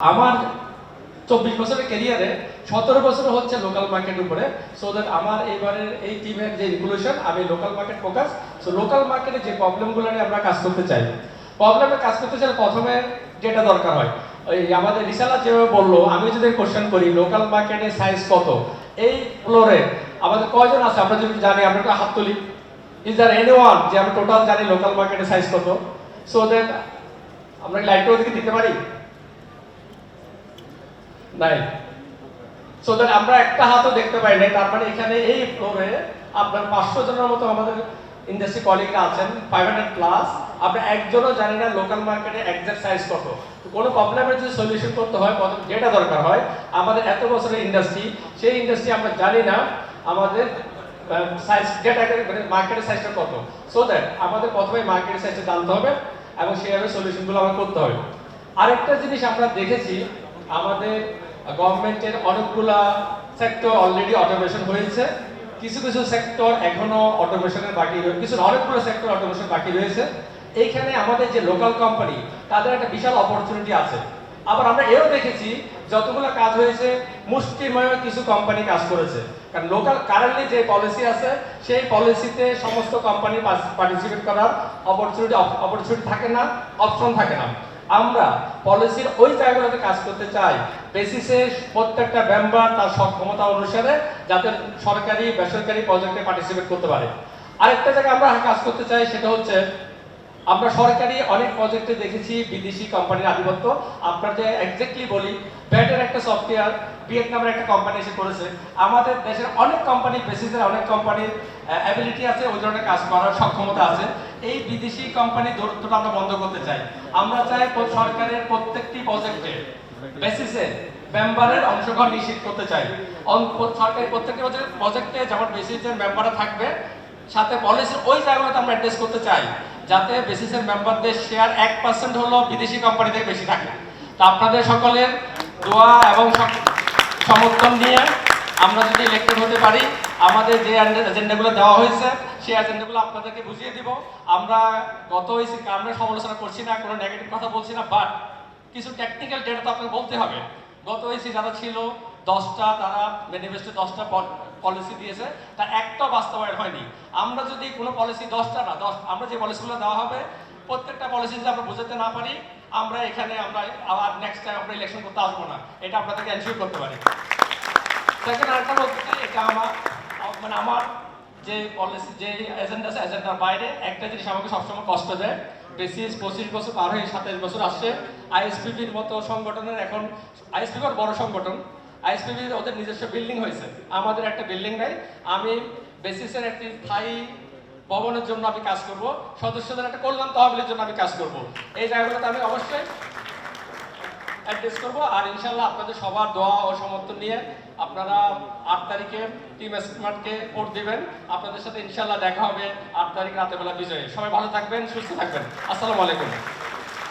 আমার চব্বিশ বছরের ক্যারিয়ারে সতেরো বছর হচ্ছে লোকাল মার্কেট উপরে। সো দ্যাট আমার এবারের এই টিমের যে রেগুলেশন আমি local market focus so local মার্কেটে যে প্রবলেমগুলো নিয়ে আমরা কাজ করতে চাই। প্রবলেমে কাজ করতে চাইলে প্রথমে যেটা দরকার হয় ওই আমাদের রিসালার যেভাবে বলল, আমি যদি কোশ্চেন করি লোকাল মার্কেটের সাইজ কত? এই ফ্লোরে আমাদের কয়জন আছে? আমরা যদি জানি, আমরা একটু হাত তুলি। ইজ দ্যার এনি ওয়ান যে আমরা টোটাল জানি লোকাল মার্কেটের সাইজ কত? সো দ্যাট আমরা লাইটটা ওদিকে দিতে পারি? নাই। সো দ্যাট আমরা একটা হাতও দেখতে পাই নাই, তার মানে এখানে এই ফ্লোরে আপনার পাঁচশো জনের মতো আমাদের ইন্ডাস্ট্রি কলিগরা আছেন ফাইভ হান্ড্রেড প্লাস আমরা একজনও জানি না লোকাল মার্কেটে একজ্যাক্ট সাইজ কত। কোনো প্রবলেমের যদি সলিউশন করতে হয় প্রথম যেটা দরকার হয়, আমাদের এত বছরের ইন্ডাস্ট্রি সেই ইন্ডাস্ট্রি আমরা জানি না আমাদের সাইজ যেটা মানে মার্কেটের সাইজটা কত। সো দ্যাট আমাদের প্রথমে মার্কেটের সাইজটা জানতে হবে এবং সেইভাবে সলিউশনগুলো আমরা করতে হবে। আরেকটা জিনিস আমরা দেখেছি, আমাদের গভর্নমেন্টের অনেকগুলা সেক্টর অলরেডি অটোমেশন হয়েছে। কিছু কিছু সেক্টর এখনও অটোমেশনের বাকি রয়েছে কিছু অনেকগুলো সেক্টর অটোমেশন বাকি রয়েছে। এইখানে আমাদের যে লোকাল কোম্পানি তাদের একটা বিশাল অপরচুনিটি আছে। আবার আমরা এও দেখেছি, যতগুলো কাজ হয়েছে, মুষ্টিময় কিছু কোম্পানি কাজ করেছে। কারণ লোকাল কারেন্টলি যে পলিসি আছে, সেই পলিসিতে সমস্ত কোম্পানি পার্টিসিপেট করার অপরচুনিটি অপরচুনিটি থাকে না অপশন থাকে না। আমরা পলিসির ওই জায়গাগুলোতে কাজ করতে চাই। বেসিসে প্রত্যেকটা মেম্বার তার সক্ষমতা অনুসারে যাতে সরকারি, বেসরকারি প্রজেক্টে পার্টিসিপেট করতে পারে। আরেকটা জায়গায় আমরা কাজ করতে চাই সেটা হচ্ছে আমরা সরকারি অনেক প্রজেক্টে দেখেছি, বিদেশি কোম্পানির আধিপত্য। আপনার যে এক্স্যাক্টলি বলি ব্যাটের একটা সফটওয়্যার ভিয়েতনামের একটা কোম্পানি এসে করেছে। আমাদের দেশের অনেক কোম্পানি বেসিসের অনেক কোম্পানির অ্যাবিলিটি আছে, ওই ধরনের কাজ করার সক্ষমতা আছে। এই বিদেশি কোম্পানি দূরত্বটা আমরা বন্ধ করতে চাই। আমরা চাই সরকারের প্রত্যেকটি প্রজেক্টে বেসিসে মেম্বারের অংশগ্রহণ নিশ্চিত করতে চাই। প্র- প্রত্যেকটি প্রজেক্টে যেমন বেসিসের মেম্বাররা থাকবে, সাথে পলিসির ওই জায়গাগুলোতে আমরা অ্যাড্রেস করতে চাই। যাতে বেসিসের মেম্বারদের শেয়ার এক পার্সেন্ট হলো বিদেশি কোম্পানি থেকে বেশি থাকে। তো আপনাদের সকলের দোয়া এবং সমর্থন নিয়ে আমরা যদি ইলেক্টেড হতে পারি, আমাদের যে এজেন্ডাগুলো দেওয়া হয়েছে, সেই এজেন্ডাগুলো আপনাদেরকে বুঝিয়ে দিব। আমরা গত হয়েছে, আমরা সমালোচনা করছি না, কোনো নেগেটিভ কথা বলছি না বাট কিছু টেকনিক্যাল ডেটা তো আপনাকে বলতে হবে। গত হয়েছে যারা ছিল, দশটা তারা ম্যানিফেস্টো দশটা পলিসি দিয়েছে, তার একটা বাস্তবায়ন হয়নি। আমরা যদি কোনো পলিসি দশটা না, দশ, আমরা যে পলিসিগুলো দেওয়া হবে, প্রত্যেকটা পলিসি যদি আমরা বোঝাতে না পারি, আমরা এখানে আমরা আবার নেক্সট টাইম আমরা ইলেকশন করতে আসব না। এটা আপনাদেরকে এনশিওর করতে পারি। সেকেন্ড আরেকটা হচ্ছে এটা আমার মানে আমার যে পলিসি যে এজেন্ডা আছে এজেন্ডার বাইরে একটা জিনিস আমাকে সবসময় কষ্ট দেয়। বেসিস পঁচিশ বছর পার হয়ে সাতাইশ বছর আসছে। আইএসপিবির মতো সংগঠনের এখন আইএসপিবি বড় সংগঠন আইএসপিবি ওদের নিজস্ব বিল্ডিং হয়েছে। আমাদের একটা বিল্ডিং নাই। আমি বেসিসের একটি স্থায়ী ভবনের জন্য আমি কাজ করব। সদস্যদের একটা কল্যাণ তহবিলের জন্য আমি কাজ করব। এই জায়গাগুলোতে আমি অবশ্যই অ্যাড্রেস করব। আর ইনশাল্লাহ আপনাদের সবার দোয়া ও সমর্থন নিয়ে আপনারা আট তারিখে টিম স্মার্টকে ভোট দিবেন। আপনাদের সাথে ইনশাল্লাহ দেখা হবে আট তারিখ রাতের বেলা বিজয়ে। সবাই ভালো থাকবেন, সুস্থ থাকবেন। আসসালামু আলাইকুম।